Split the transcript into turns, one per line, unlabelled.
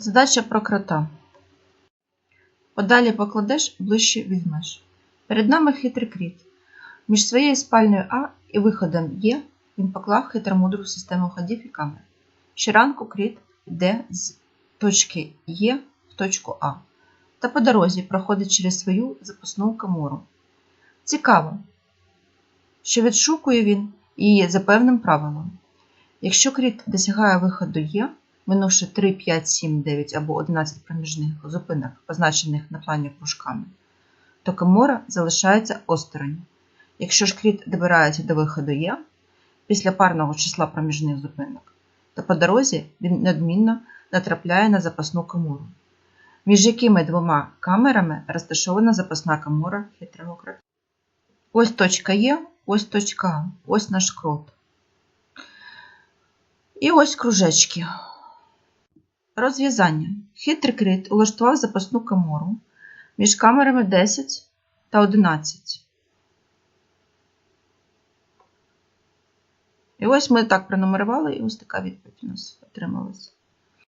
Задача про крота. Подалі покладеш, ближче візьмеш. Перед нами хитрий кріт. Між своєю спальною А і виходом Є він поклав хитромудру систему ходів і камер. Щоранку кріт йде з точки Є в точку А та по дорозі проходить через свою запасну камору. Цікаво, що відшукує він її за певним правилом. Якщо кріт досягає виходу Є, минувши 3, 5, 7, 9 або 11 проміжних зупинок, позначених на плані кружками, то камора залишається осторонь. Якщо ж кріт добирається до виходу Є після парного числа проміжних зупинок, то по дорозі він неодмінно натрапляє на запасну камору, між якими двома камерами розташована запасна камора хитрого крота. Ось точка Є, ось точка А, ось наш крот. І ось кружечки. Розв'язання. Хитрий крит улаштував запасну камору між камерами 10 та 11. І ось ми так пронумерували, і ось така відповідь у нас отрималась.